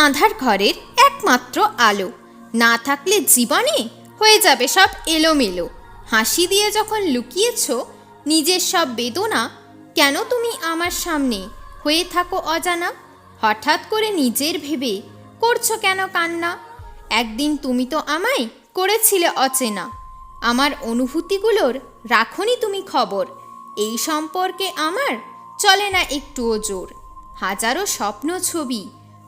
আধার ঘরের একমাত্র আলো। না থাকলে জীবনে হয়ে যাবে সব এলোমেলো। হাসি দিয়ে যখন লুকিয়েছ নিজের সব বেদনা, কেন তুমি আমার সামনে হয়ে থাকো অজানা? হঠাৎ করে নিজের ভেবে করছ কেন কান্না? একদিন তুমি তো আমায় করেছিলে অচেনা। আমার অনুভূতিগুলোর রাখনি তুমি খবর। এই সম্পর্কে আমার চলে না একটুও জোর। হাজারো স্বপ্ন ছবি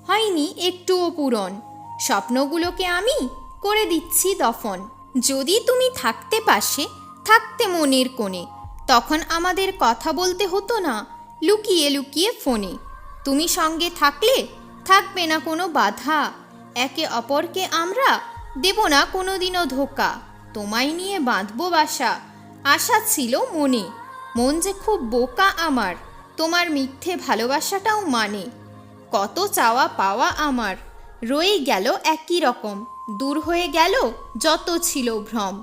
হয়নি একটুও পূরণ। স্বপ্নগুলোকে আমি করে দিচ্ছি দফন। যদি তুমি থাকতে পাশে, থাকতে মনের কোণে, তখন আমাদের কথা বলতে হতো না লুকিয়ে লুকিয়ে ফোনে। তুমি সঙ্গে থাকলে থাকবে না কোনো বাধা। একে অপরকে আমরা দেব না কোনো দিনও ধোকা। তোমায় নিয়ে বাঁধবো বাসা। আশা ছিল মনে। মন যে খুব বোকা আমার। তোমার মিথ্যে ভালোবাসাটাও মানে। কত চাওয়া পাওয়া আমার। রয়ে গেল একই রকম। দূর হয়ে গেল যত ছিল ভ্রম।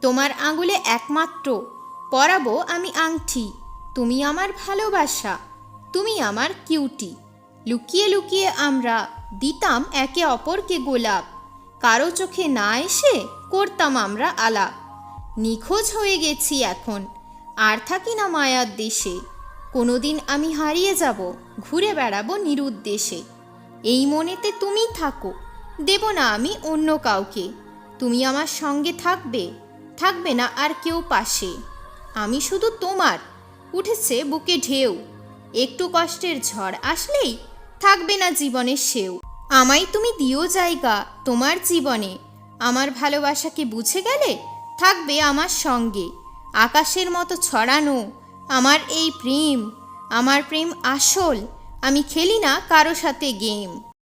তোমার আঙুলে একমাত্র। পরাবো আমি আংটি তুমি আমার ভালোবাসা। তুমি আমার কিউটি। লুকিয়ে লুকিয়ে আমরা দিতাম একে অপরকে গোলাপ। কারও চোখে না এসে করতাম আমরা আলাপ। নিখোঁজ হয়ে গেছি এখন। আর থাকি না মায়ার দেশে। কোনোদিন আমি হারিয়ে যাব, ঘুরে বেড়াবো নিরুদ্দেশে। এই মনেতে তুমি থাকো, দেব না আমি অন্য কাউকে। তুমি আমার সঙ্গে থাকবে থাকবে না আর কেউ পাশে। আমি শুধু তোমার, উঠেছে বুকে ঢেউ। একটু কষ্টের ঝড় আসলেই থাকবে না জীবনের সেও। আমায় তুমি দিও জায়গা তোমার জীবনে। আমার ভালোবাসাকে বুঝে গেলে থাকবে আমার সঙ্গে। আকাশের মতো ছড়ানো আমার এই প্রেম আমার প্রেম আসল আমি খেলি না কারও সাথে গেম